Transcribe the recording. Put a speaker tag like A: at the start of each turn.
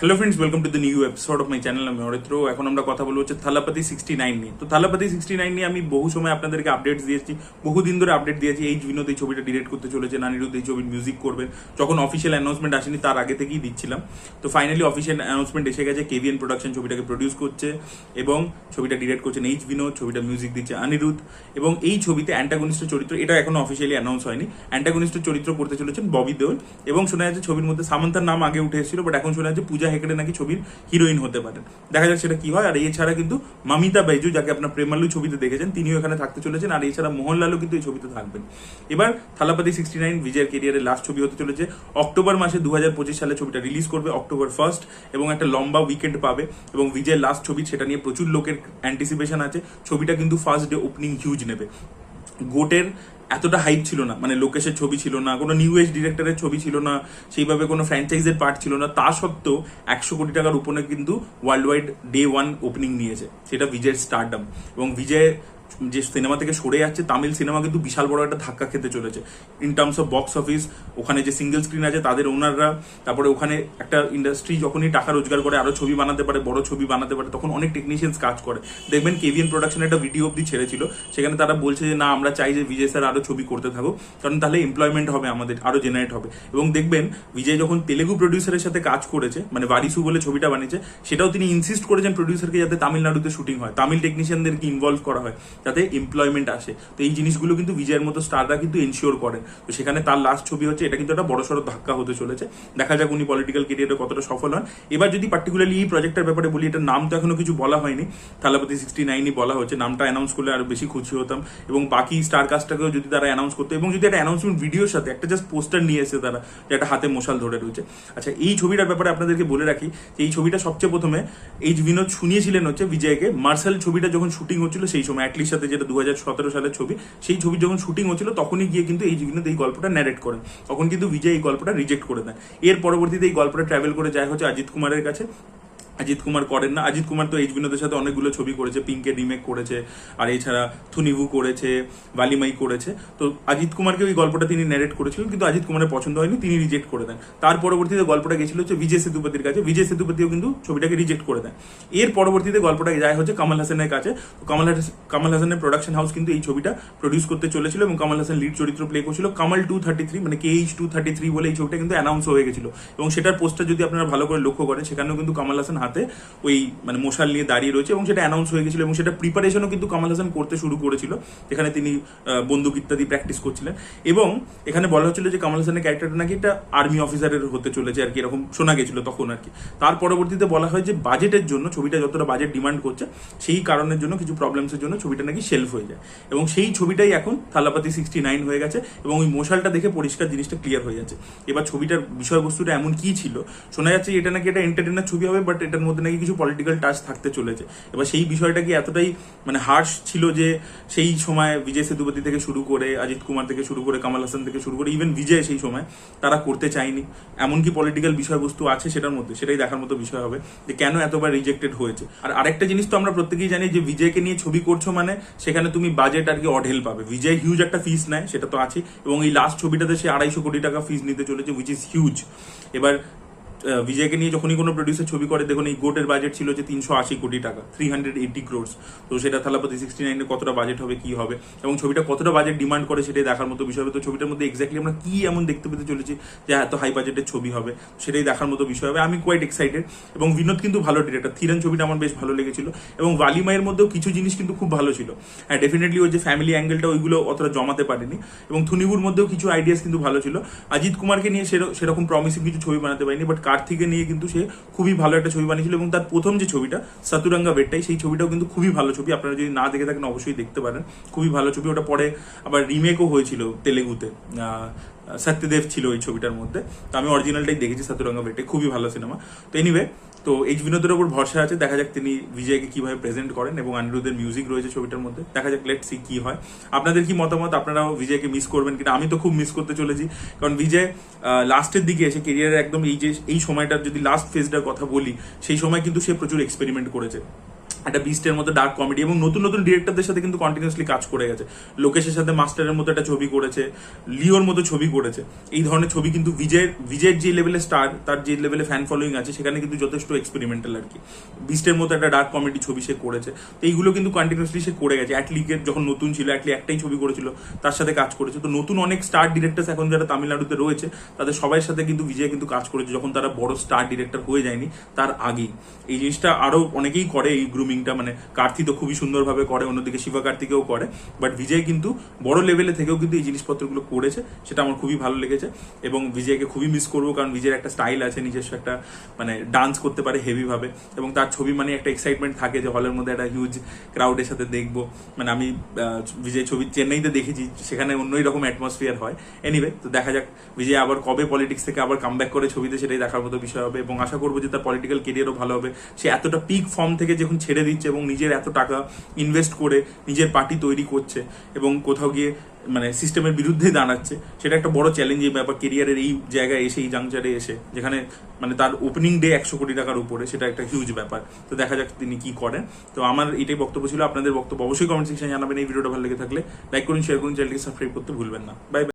A: Hello friends welcome to the new episode of my channel আমি অরিত্র এখন আমরা কথা বলব হচ্ছে থালাপাতি সিক্সটি নাইন নিয়ে। তো থালাপাতি সিক্সটি নাইন নিয়ে আমি বহু সময় আপনাদেরকে আপডেটস দিয়েছি বহুদিন ধরে আপডেট দিয়েছি এই বিনোদ এই ছবিটা ডিরেক্ট করতে চলেছে নানিরুদ্ধ এই ছবির মিউজিক করবেন যখন অফিসিয়াল অ্যানাউন্সমেন্ট আসেনি, তার আগে থেকেই দিচ্ছিলাম। তো ফাইনালি অফিসিয়াল অ্যানাউন্সমেন্ট এসে গেছে কেভিএন প্রোডাকশন ছবিটাকে প্রডিউস করছে এবং ছবিটা ডিরেক্ট করছেন এইচ বিনোদ ছবিটা মিউজিক দিচ্ছে অনিরুদ্ধ এবং এই ছবিতে অ্যান্টাগনিস্টের চরিত্র, এটা এখনও অফিসিয়ালি অ্যানাউন্স হয়নি। অ্যান্টাগনিস্টের চরিত্র করতে চলেছেন ববি দেওল। এবং শোনা যাচ্ছে ছবির মধ্যে সামান্তার নাম আগে উঠে এসেছিল বাট এখন শোনা যাচ্ছে পূজা হেগড়ে নাকি ছবির হিরোইন হতে পারেন। দেখা যাক সেটা কি হয়। আর এছাড়া কিন্তু মামিতা বাইজু যাকে আপনার প্রেমালু ছবিতে দেখেছেন, তিনিও এখানে থাকতে চলেছেন। আর এছাড়া মোহনলালও কিন্তু এই ছবিতে থাকবেন। এবার থালাপাতি সিক্সটি নাইন বিজয়ের কেরিয়ারের লাস্ট ছবি হতে চলেছে। অক্টোবর মাসে দু হাজার পঁচিশ সালে ছবিটা রিলিজ করবে, অক্টোবর ফার্স্ট এবং একটা লম্বা উইকেন্ড পাবে। এবং বিজয়ের লাস্ট ছবি, সেটা নিয়ে প্রচুর লোকের অ্যান্টিসিপেশন আছে। ছবিটা কিন্তু ফার্স্ট ডে ওপেনিং হিউজ নেবে। গোটের এতটা হাইপ ছিল না। মানে লোকেশের ছবি ছিল না, কোনো নিউ এজ ডিরেক্টরের ছবি ছিল না, সেইভাবে কোনো ফ্র্যাঞ্চাইজের পার্ট ছিল না। তা সত্ত্বেও একশো কোটি টাকার উপরে কিন্তু world wide day one opening নিয়েছে। সেটা বিজয়ের স্টারডাম এবং বিজয় যে সিনেমা থেকে সরে যাচ্ছে, তামিল সিনেমা কিন্তু বিশাল বড় একটা ধাক্কা খেতে চলেছে। In terms of box office ওখানে যে সিঙ্গেল স্ক্রিন আছে, তাদের ওনাররা তারপরে ওখানে একটা ইন্ডাস্ট্রি যখনই টাকা রোজগার করে, আরও ছবি বানাতে পারে, বড় ছবি বানাতে পারে, তখন অনেক টেকনিশিয়ানস কাজ করে। দেখবেন কেভিএন প্রোডাকশন একটা ভিডিও অব্দি ছেড়েছিল, সেখানে তারা বলছে যে, না, আমরা চাই যে বিজয় স্যার আরও ছবি করতে থাকুক, কারণ তাহলে এমপ্লয়মেন্ট হবে আমাদের, আরও জেনারেট হবে। এবং দেখবেন বিজয় যখন তেলেগু প্রডিউসারের সাথে কাজ করেছে মানে বারিসু বলে ছবিটা বানিয়েছে, সেটাও তিনি ইনসিস্ট করেছেন প্রডিউসারকে যাতে তামিলনাড়ুতে শুটিং হয়। তামিল টেকনিশিয়ানদেরকে ইনভলভ করা হয়? যাতে এমপ্লয়মেন্ট আসে। তো এই জিনিসগুলো কিন্তু বিজয়ের মতো স্টাররা কিন্তু এনশিওর করেন তো সেখানে তার লাস্ট ছবি হচ্ছে, এটা কিন্তু একটা বড় বড়সড় ধাক্কা হতে চলেছে। দেখা যাক উনি পলিটিক্যাল কেরিয়ারে কতটা সফল হন। এবার যদি পার্টিকুলারলি এই প্রজেক্টের ব্যাপারে বলি, এটার নাম তো এখনও কিছু বলা হয়নি। থালাপতি সিক্সটি নাইনই বলা হচ্ছে নামটা অ্যানাউন্স করলে আরও বেশি খুশি হতাম। এবং বাকি স্টার কাস্টটাকেও যদি তারা অ্যানাউন্স করতো, এবং যদি একটা অ্যানাউন্সমেন্ট ভিডিওর সাথে, একটা জাস্ট পোস্টার নিয়ে এসে তারা, যে একটা হাতে মশাল ধরে রয়েছে। আচ্ছা এই ছবিটার ব্যাপারে আপনাদেরকে বলে রাখি যে এই ছবিটা সবচেয়ে প্রথমে এই বিনোদ শুনিয়েছিলেন হচ্ছে বিজয়কে মার্শাল ছবিটা যখন শুটিং হচ্ছিল, সেই সময় অ্যাটলিস্ট সাথে যেটা দু হাজার সতেরো সালের ছবি, সেই ছবি যখন শুটিং হচ্ছিল, তখনই গিয়ে কিন্তু এই জীবনে এই গল্পটা ন্যারেট করেন। তখন কিন্তু বিজয় এই গল্পটা রিজেক্ট করে দেন। এর পরবর্তীতে এই গল্পটা ট্রাভেল করে যায় হচ্ছে অজিত কুমারের কাছে। অজিত কুমার করেন না। অজিত কুমার তো এইচ বিনোদের সাথে অনেকগুলো ছবি করেছে পিঙ্কের রিমেক করেছে, আর এছাড়া থুনিভু করেছে, বালিমাই করেছে। তো অজিত কুমারকে ওই গল্পটা তিনি ন্যারেট করেছিলেন, কিন্তু অজিত কুমারের পছন্দ হয়নি, তিনি রিজেক্ট করে দেন। তার পরবর্তীতে গল্পটা গেছিল হচ্ছে বিজয় সেতুপতির কাছে। বিজয় সেতুপতিও কিন্তু ছবিটাকে রিজেক্ট করে দেন। এর পরবর্তীতে গল্পটা যায় হচ্ছে কামাল হাসানের কাছে। কামাল কামাল হাসানের প্রোডাকশন হাউস কিন্তু এই ছবিটা প্রডিউস করতে চলেছিল এবং কামাল হাসান লিড চরিত্র প্লে করছিল কামাল টু থার্টি থ্রি মানে K H two thirty three বলে এই ছবিটা কিন্তু অ্যানাউন্স হয়ে গেছিল। এবং সেটার পোস্টার যদি আপনারা ভালো করে লক্ষ্য করেন, সেখানেও কিন্তু কামাল হাসান হাতে ওই মানে মশাল নিয়ে দাঁড়িয়ে রয়েছে এবং সেটা অ্যানাউন্স হয়ে গেছিল এবং সেটা প্রিপারেশনও কিন্তু কামাল হাসান করতে শুরু করেছিল, যেখানে তিনি বন্দুক ইত্যাদি প্র্যাকটিস করছিলেন। এবং এখানে বলা হচ্ছিল যে কামাল হাসানের ক্যারেক্টারটা নাকি একটা আর্মি অফিসারের হতে চলেছে আর কি, এরকম শোনা গেছিল তখন আর কি। তার পরবর্তীতে বলা হয় যে বাজেটের জন্য ছবিটা যতটা বাজেট ডিমান্ড করছে, সেই কারণের জন্য কিছু প্রবলেমসের জন্য ছবিটা নাকি সেলফ হয়ে যায়। এবং সেই ছবিটাই এখন থালাপাতি সিক্সটি নাইন হয়ে গেছে এবং ওই মশালটা দেখে পরিষ্কার জিনিসটা ক্লিয়ার হয়ে যাচ্ছে। এবার ছবিটার বিষয়বস্তুটা এমন কি ছিল, শোনা যাচ্ছে এটা নাকি এটা এন্টারটেনার ছবি হবে বাট এটার মধ্যে নাকি কিছু পলিটিক্যাল টাচ থাকতে চলেছে। এবার সেই বিষয়টা কি এতটাই মানে হার্শ ছিল যে সেই সময় বিজয় সেতুপতি থেকে শুরু করে, অজিত কুমার থেকে শুরু করে, কামাল হাসান থেকে শুরু করে ইভেন বিজয় সেই সময় তারা করতে চায়নি। এমনকি পলিটিক্যাল বিষয়বস্তু আছে সেটার মধ্যে, সেটাই দেখার মতো বিষয় হবে যে কেন এতবার রিজেক্টেড হয়েছে। আর আরেকটা জিনিস তো আমরা প্রত্যেকেই জানি যে বিজয়কে নিয়ে ছবি করছ মানে সেখানে তুমি বাজেট আর কি অঢেল পাবে। বিজয় হিউজ একটা ফিস নেয়, সেটা তো আছে এবং এই লাস্ট ছবিটাতে সে আড়াইশো কোটি টাকা ফিস নিতে চলেছে উইচ ইজ হিউজ এবার বিজয়কে নিয়ে যখনই কোনো প্রডিউসার ছবি করে, দেখুন এই গোটের বাজেট ছিল যে তিনশো আশি কোটি টাকা থ্রি হান্ড্রেড এইটি ক্রোর্স তো সেটা থালাপতি সিক্সটি নাইনে কতটা বাজেট হবে, কি হবে? এবং ছবিটা কতটা বাজেট ডিমান্ড করে সেটাই দেখার মতো বিষয় হবে। তো ছবিটার মধ্যে এক্স্যাক্টলি আমরা কি এমন দেখতে পেতে চলেছি যে এত হাই বাজেটের ছবি হবে, সেটাই দেখার মতো বিষয় হবে। আমি কোয়াইট এক্সাইটেড এবং বিনোদ কিন্তু ভালো ডিরেক্টর থিরান ছবিটা আমার বেশ ভালো লেগেছিল। এবং ওয়ালিমায়ের মধ্যেও কিছু জিনিস কিন্তু খুব ভালো ছিল। হ্যাঁ ডেফিনেটলি ওই যে ফ্যামিলি অ্যাঙ্গেলটা ওইগুলো অতটা জমাতে পারেনি। এবং থুনিবুর মধ্যেও কিছু আইডিয়াস কিন্তু ভালো ছিল। অজিত কুমারকে নিয়ে সের- সেরকম প্রমিসিং কিছু ছবি বানাতে পারেনি বাট কার্তিকে নিয়ে কিন্তু সে খুবই ভালো একটা ছবি বানিয়েছিল এবং তার প্রথম যে ছবিটা, সাতুরাঙ্গা বেটটাই সেই ছবিটাও কিন্তু খুবই ভালো ছবি। আপনারা যদি না দেখে থাকেন, অবশ্যই দেখতে পারেন। খুবই ভালো ছবি। ওটা পরে আবার রিমেকও হয়েছিল তেলেগুতে। সত্যদেব ছিল ওই ছবিটার মধ্যে। তো আমি অরিজিনালটাই দেখেছি সাতুরাঙ্গা বেটে খুবই ভালো সিনেমা। তো এনিওয়ে তো এইচ বিনোদের ওপর ভরসা আছে, দেখা যাক তিনি বিজয়কে কীভাবে প্রেজেন্ট করেন এবং অনিরুদ্ধের মিউজিক রয়েছে ছবিটার মধ্যে। দেখা যাক লেট সি কি হয়। আপনাদের কি মতামত? আপনারাও বিজয়কে মিস করবেন কিনা? আমি তো খুব মিস করতে চলেছি। কারণ বিজয় লাস্টের দিকে এসে কেরিয়ারের একদম এই যে, এই সময়টার যদি লাস্ট ফেজটার কথা বলি, সেই সময় কিন্তু সে প্রচুর এক্সপেরিমেন্ট করেছে। একটা বিস্টের মতো ডার্ক কমেডি এবং নতুন নতুন ডিরেক্টরদের সাথে কিন্তু কন্টিনিউসলি কাজ করে গেছে। লোকেশের সাথে মাস্টারের মতো একটা ছবি করেছে, লিওর মতো ছবি করেছে। এই ধরনের ছবি কিন্তু বিজয়ের বিজয়ের যে লেভেলে স্টার তার যে লেভেলে ফ্যান ফলোয়িং আছে, সেখানে কিন্তু যথেষ্ট এক্সপেরিমেন্টাল আর কি। বিস্টের মতো একটা ডার্ক কমেডি ছবি সে করেছে। তো এইগুলো কিন্তু কন্টিনিউসলি সে করে গেছে। অ্যাটলিকের যখন নতুন ছিল অ্যাটলি একটাই ছবি করেছিল, তার সাথে কাজ করেছে। তো নতুন অনেক স্টার ডিরেক্টরস এখন যারা তামিলনাড়ুতে রয়েছে, তাদের সবার সাথে কিন্তু বিজয় কিন্তু কাজ করেছে, যখন তারা বড় স্টার ডিরেক্টর হয়ে যায়নি, তার আগেই। এই জিনিসটা আরও অনেকেই করে এই গ্রুমিংটা মানে কার্তি তো খুবই সুন্দরভাবে করে, অন্যদিকে শিবা কার্তিকেও করে। বাট বিজয় কিন্তু বড় লেভেলে থেকেও কিন্তু এই জিনিসপত্রগুলো করেছে, সেটা আমার খুবই ভালো লেগেছে। এবং বিজয়কে খুবই মিস করব, কারণ বিজয়ের একটা স্টাইল আছে, নিজস্ব একটা মানে ডান্স করতে পারে হেভি ভাবে এবং তার ছবি মানে একটা এক্সাইটমেন্ট থাকে যে হলের মধ্যে একটা হিউজ ক্রাউডের সাথে দেখব। মানে আমি বিজয় ছবি চেন্নাইতে দেখেছি, সেখানে অন্যই রকম অ্যাটমসফিয়ার হয়। এনিওয়ে তো দেখা যাক, বিজয় আবার কবে পলিটিক্স থেকে আবার কাম করে ছবিতে, সেটাই দেখার মতো বিষয় হবে। এবং আশা করব যে তার পলিটিক্যাল কেরিয়ারও ভালো হবে। সে এতটা পিক ফর্ম থেকে যখন ছেড়ে দিচ্ছে এবং নিজের এত টাকা ইনভেস্ট করে নিজের পার্টি তৈরি করছে এবং কোথাও গিয়ে মানে সিস্টেমের বিরুদ্ধে দাঁড়াচ্ছে, সেটা একটা বড় চ্যালেঞ্জ এই ব্যাপার কেরিয়ারের এই জায়গায় এসে, এই জাংচারে এসে, যেখানে মানে তার ওপেনিং ডে একশো কোটি টাকার উপরে, সেটা একটা হিউজ ব্যাপার। তো দেখা যাক তিনি কি করেন। তো আমার এটাই বক্তব্য ছিল, আপনাদের বক্তব্য অবশ্যই কমেন্ট সেকশনে জানাবেন, এই ভিডিওটা ভালো লেগে থাকলে লাইক করুন শেয়ার করুন চ্যানেলকে সাবস্ক্রাইব করতে ভুলবেন না। বাই